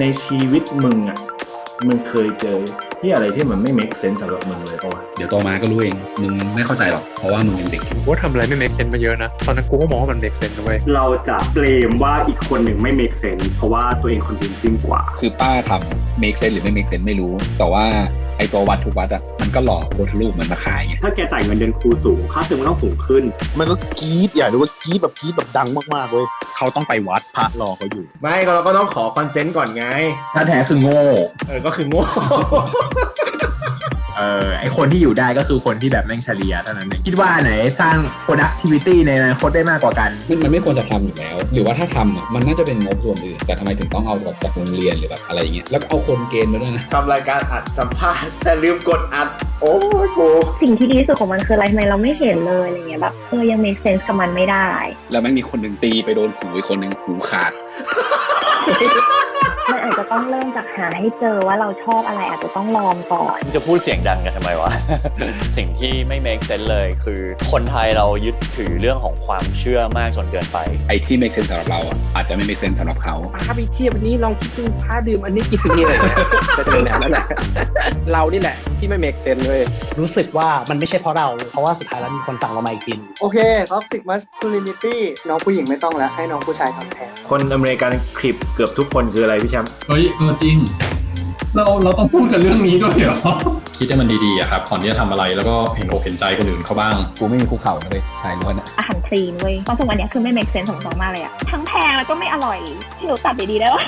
ในชีวิตมึงอะมึงเคยเจอที่อะไรที่มันไม่ make sense สำหรับมึงเลยปะวะเดี๋ยวโตมาก็รู้เอง มึงไม่เข้าใจหรอก เพราะว่ามึงยังเด็กอยู่กูก็ทำอะไรไม่ make sense มาเยอะนะ ตอนนั้นกูก็มองว่ามัน make sense นะเว้ยเราจะเบลมว่าอีกคนหนึ่งไม่ make sense เพราะว่าตัวเอง convincing กว่า คือป้าทำ make sense หรือไม่ make sense ไม่รู้ แต่ว่าไอตัววัดทุกวัดอะมันก็หลอกโบทรูปมันมาขายไงถ้าแกจ่ายเงินเดือนครูสูงค่าเทอมมันต้องสูงขึ้น มันก็กรี๊ดอยากรู้ว่ากรี๊ดแบบกรี๊ดแบบดังมากๆเว้ย เขาต้องไปวัดพระรอเขาอยู่ ไม่ก็เราก็ต้องขอคอนเซนต์ก่อนไง ถ้าแท้คือโง่ เออ ก็คือโง่เออไอ คนที่อยู่ได้ก็คือคนที่แบบแม่งเฉลียเท่านั้นเองคิดว่าไหนสร้าง productivity ในอนาคตได้มากกว่ากัน มันมันไม่ควรจะทำอยู่แล้ว หรือว่าถ้าทำอะมันน่าจะเป็นงบส่วนอื่นแต่ทำไมถึงต้องเอาแบบจากโรงเรียนหรือแบบอะไรอย่างเงี้ยแล้วก็เอาคนเกณฑ์มาด้วยนะทำรายการอัดสัมภาษณ์แต่ลืมกดอัด โอ้ยกูสิ่งที่ดีที่สุดของมันคืออะไรทำไมเราไม่เห็นเลยอะไรเงี้ยแบบเออยัง make sense กับมันไม่ได้ แล้วไม่งมีคนหนึ่งตีไปโดนหูอีกคนหนึ่งหูขาดมันอาจ จะต้องเริ่มจากหาให้เจอว่าเราชอบอะไรอาจจะต้องลองก่อน จะพูดเสียงดังกันทำไมวะ สิ่งที่ไม่ make sense เลย คือคนไทยเรายึดถือเรื่องของความเชื่อมากจนเกินไป ไอ้ที่ make sense สำหรับเราอะอาจจะไม่ make sense สำหรับเขาพาไปเทียบอันนี้ลองคิดดูพาดื่มอันนี้กินนี่อะไรเงี้ยจะเป็นแนวนั้นแหละเรานี่แหละที่ไม่ make sense เลยรู้สึกว่ามันไม่ใช่เพราะเรา เพราะว่าสุดท้ายแล้วมีคนสั่งเรามาอีกทีหนึ่งโอเค toxic masculinity น้องผู้หญิงไม่ต้องแล้วให้น้องผู้ชายทำแทนคนอเมริกันคลิปเกือบทุกคนคืออะไรพี่แชมป์เฮ้ยเออจริง เราเราต้องพูดกันเรื่องนี้ด้วยเหรอ คิดให้มันดีๆอะครับก่อนที่จะทำอะไรแล้วก็เห็นอกเห็นใจคนอื่นเขาบ้าง กูไม่มีคุกเข่านะเลยชายล้วนอะอาหารคลีนเว้ยต้องทุกวันเนี้ยคือไม่ make sense ของสองมากเลยอะทั้งแพงแล้วก็ไม่อร่อยที่หนูตัดดีๆได้ปะ